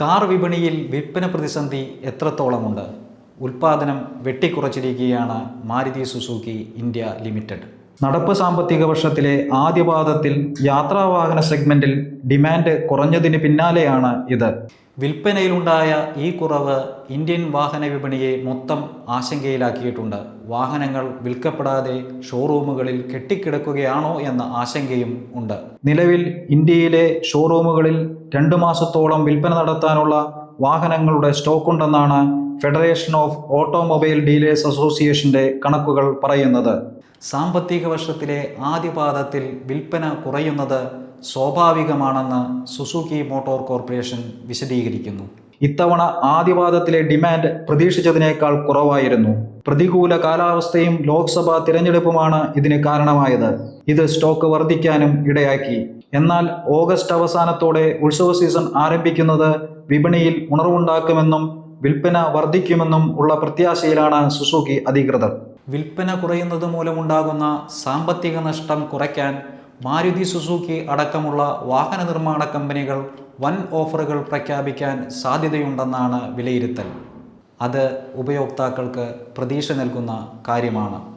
Car വിപണിയിൽ വിൽപ്പന പ്രതിസന്ധി എത്രത്തോളമുണ്ട്? ഉൽപാദനം വെട്ടിക്കുറച്ചിരിക്കുകയാണ് മാരുതി സുസുക്കി ഇന്ത്യ ലിമിറ്റഡ്. നടപ്പ് സാമ്പത്തിക വർഷത്തിലെ ആദ്യപാദത്തിൽ യാത്രാവാഹന സെഗ്മെന്റിൽ ഡിമാൻഡ് കുറഞ്ഞതിന് പിന്നാലെയാണ് ഇത്. വിൽപ്പനയിലുണ്ടായ ഈ കുറവ് ഇന്ത്യൻ വാഹന വിപണിയെ മൊത്തം ആശങ്കയിലാക്കിയിട്ടുണ്ട്. വാഹനങ്ങൾ വിൽക്കപ്പെടാതെ ഷോറൂമുകളിൽ കെട്ടിക്കിടക്കുകയാണോ എന്ന ആശങ്കയും ഉണ്ട്. നിലവിൽ ഇന്ത്യയിലെ ഷോറൂമുകളിൽ രണ്ടു മാസത്തോളം വിൽപ്പന നടത്താനുള്ള വാഹനങ്ങളുടെ സ്റ്റോക്ക് ഉണ്ടെന്നാണ് ഫെഡറേഷൻ ഓഫ് ഓട്ടോമൊബൈൽ ഡീലേഴ്സ് അസോസിയേഷന്റെ കണക്കുകൾ പറയുന്നത്. സാമ്പത്തിക വർഷത്തിലെ ആദ്യപാദത്തിൽ വിൽപ്പന കുറയുന്നത് സ്വാഭാവികമാണെന്ന് സുസുക്കി മോട്ടോർ കോർപ്പറേഷൻ വിശദീകരിക്കുന്നു. ഇത്തവണ ആദ്യപാദത്തിലെ ഡിമാൻഡ് പ്രതീക്ഷിച്ചതിനേക്കാൾ കുറവായിരുന്നു. പ്രതികൂല കാലാവസ്ഥയും ലോക്സഭാ തിരഞ്ഞെടുപ്പുമാണ് ഇതിന് കാരണമായത്. ഇത് സ്റ്റോക്ക് വർദ്ധിക്കാനും ഇടയാക്കി. എന്നാൽ ഓഗസ്റ്റ് അവസാനത്തോടെ ഉത്സവ സീസൺ ആരംഭിക്കുന്നത് വിപണിയിൽ ഉണർവുണ്ടാക്കുമെന്നും വിൽപ്പന വർദ്ധിക്കുമെന്നും ഉള്ള പ്രത്യാശയിലാണ് സുസുക്കി അധികൃതർ. വിൽപ്പന കുറയുന്നത് മൂലമുണ്ടാകുന്ന സാമ്പത്തിക നഷ്ടം കുറയ്ക്കാൻ മാരുതി സുസുക്കി അടക്കമുള്ള വാഹന നിർമ്മാണ കമ്പനികൾ വൻ ഓഫറുകൾ പ്രഖ്യാപിക്കാൻ സാധ്യതയുണ്ടെന്നാണ് വിലയിരുത്തൽ. അത് ഉപയോക്താക്കൾക്ക് പ്രതീക്ഷ നൽകുന്ന കാര്യമാണ്.